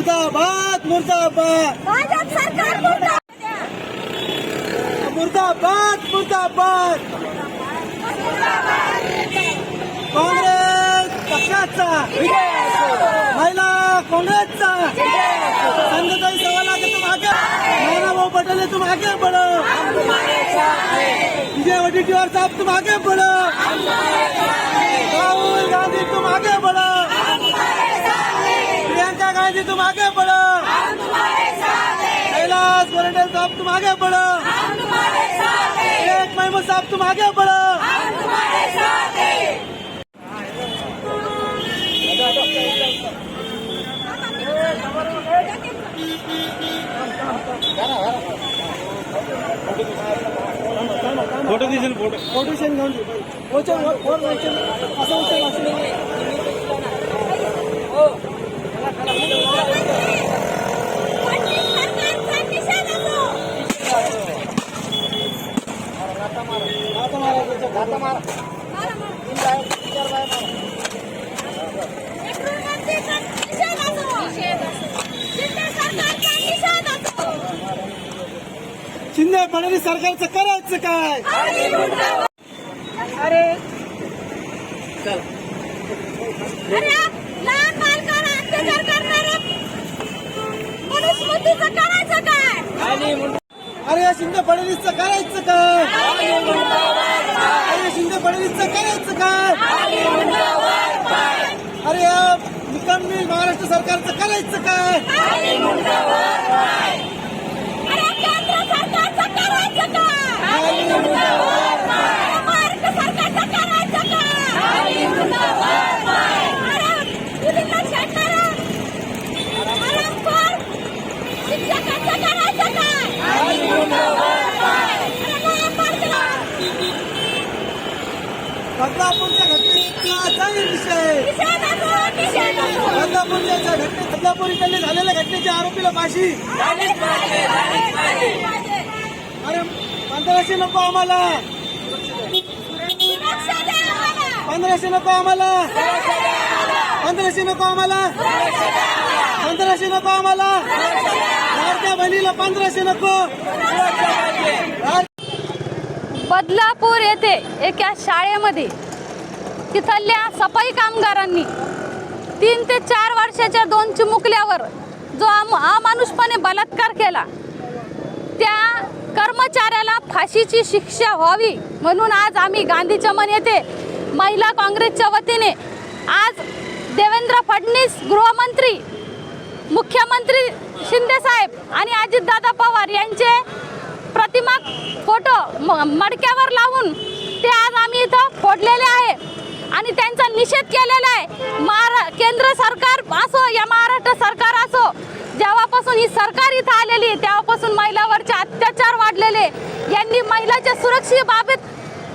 मुर्दाबाद मुर्दाबाद. भाजप सरकार मुर्दाबाद. मुर्दाबाद काँग्रेस पक्षाचा. महिला काँग्रेसचा. संजय सवाला के तुम आगे नाना भाऊ पटेल तुम आगे बढ़ो विजय वडेट्टीवार साहब तुम आगे बढ़ो राहुल गांधी तुम आगे बढ़ो प्रियंका गांधी तुम आगे बढ़ो कैलाश गोरंडल साहब तुम आगे बढ़ो शेख महमूद साहब तुम आगे बढ़ो फोटो दिसेल फोटो. कोटेशन घेऊन वचन वर वचन असं उचल असं सरकारचा शिंदे फडणवीस सरकारचं करायचं काय? अरे अरे लहान बालकांवर अत्याचार करणाऱ्या मनुस्मृतीचं करायचं काय अरे या शिंदे फडणवीसचं करायचं काय अरे शिंदे फडणवीसचं करायचं काय अरे या निकमी महाराष्ट्र सरकारचं करायचं काय अरे केंद्र सरकारचं करायचं काय अरे महाराष्ट्र सरकारचं करायचं काय अरे मुलींना छेडणारं हरामखोर शिक्षकांचं करायचं काय अरे लहान बालकांना बदलापूरच्या घटनेचा विषय. निषेध बदलापूरच्या घटने बदलापूर इकडे झालेल्या घटनेच्या आरोपीला फाशी. अरे पंधराशे नको आम्हाला. पंधराशे नको आम्हाला. पंधराशे नको आम्हाला. पंधराशे नको आम्हाला. लाडक्या बहिणीला पंधराशे नको. बदलापूर येथे एका शाळेमध्ये तिथल्या सफाई कामगारांनी तीन ते चार वर्षाच्या दोन चिमुकल्यावर जो आम अमानुषपणे बलात्कार केला त्या कर्मचाऱ्याला फाशीची शिक्षा व्हावी म्हणून आज आम्ही गांधी चमन येथे महिला काँग्रेसच्या वतीने आज देवेंद्र फडणवीस गृहमंत्री मुख्यमंत्री शिंदेसाहेब आणि अजितदादा पवार यांचे प्रतिमा फोटो म- मडक्यावर लावून ते आज आम्ही इथं फोडलेले आहे. आणि त्यांचा निषेध केलेला आहे. महारा केंद्र सरकार असो या महाराष्ट्र सरकार असो जेव्हापासून ही सरकार इथं आलेली तेव्हापासून महिलावरचे अत्याचार वाढलेले यांनी महिलाच्या सुरक्षेबाबत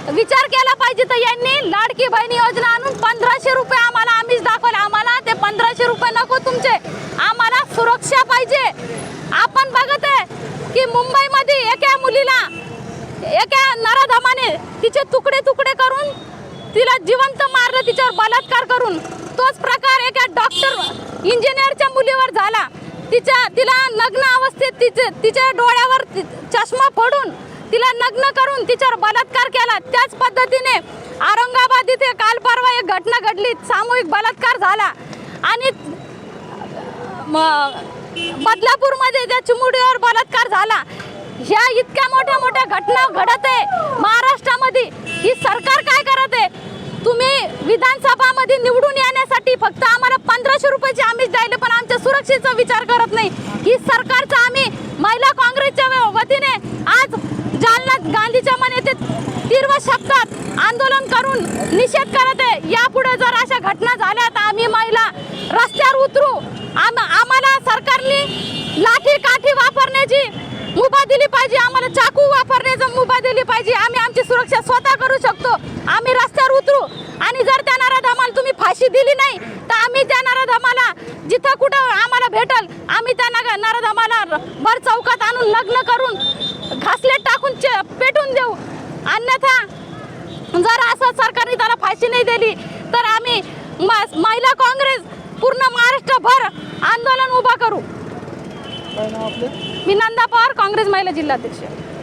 विचार केला पाहिजे तर यांनी लाडकी बहिणी योजना आणून पंधराशे रुपये आम्हाला आम्हीच दाखवले. आम्हाला ते पंधराशे रुपये नको तुमचे. आम्हाला सुरक्षा पाहिजे. आपण बघत आहे की मुंबई एका मुलीला एका नराधमाने तिचे तुकडे तुकडे करून तिला जिवंत मारलं तिच्यावर बलात्कार करून. तोच प्रकार एका डॉक्टर इंजिनियरच्या मुलीवर झाला. तिच्या तिला नग्न अवस्थेत तिचे तिच्या डोळ्यावर चष्मा फोडून तिला नग्न करून तिच्यावर बलात्कार केला. त्याच पद्धतीने औरंगाबाद इथे काल परवा एक घटना घडली. सामूहिक बलात्कार झाला. आणि बदलापूरमध्ये त्या चिमुडीवर बलात्कार झाला. ह्या इतक्या मोठ्या मोठ्या घटना घडत आहे. महाराष्ट्रामध्ये ही सरकार काय करत आहे? तुम्ही विधानसभामध्ये निवडून येण्यासाठी फक्त आम्हाला पंधराशे रुपयाचे आम्हीच द्यायला पण आमच्या सुरक्षेचा विचार करत नाही. ही सरकारचा आम्ही महिला काँग्रेसच्या वतीने आज जालना गांधीच्या मन येथे तीव्र शब्दात आंदोलन करून निषेध करत आहे. यापुढे जर अशा घटना झाल्या तर आम्ही महिला रस्त्यावर उतरू. आम आम्हाला सरकारने लाठी काठी वापरण्याची मुभा दिली पाहिजे. आम्हाला चाकू वापरण्याची मुभा दिली पाहिजे. आम्ही आमची सुरक्षा स्वतः करू शकतो आम्ही रस्त्यावर उतरू. आणि जर त्या नराधमाला तुम्ही फाशी दिली नाही तर आम्ही त्या नराधमाला जिथं कुठं आम्हाला भेटल आम्ही त्या नग- नराधमाला भर चौकात आणून लग्न करून घासलेट टाकून चे- पेटून देऊ. अन्यथा जर असं सरकारने त्याला फाशी नाही दिली तर आम्ही महिला काँग्रेस पूर्ण महाराष्ट्र महाराष्ट्रभर आंदोलन उभा करू. मी नंदा पवार काँग्रेस महिला जिल्हाध्यक्ष.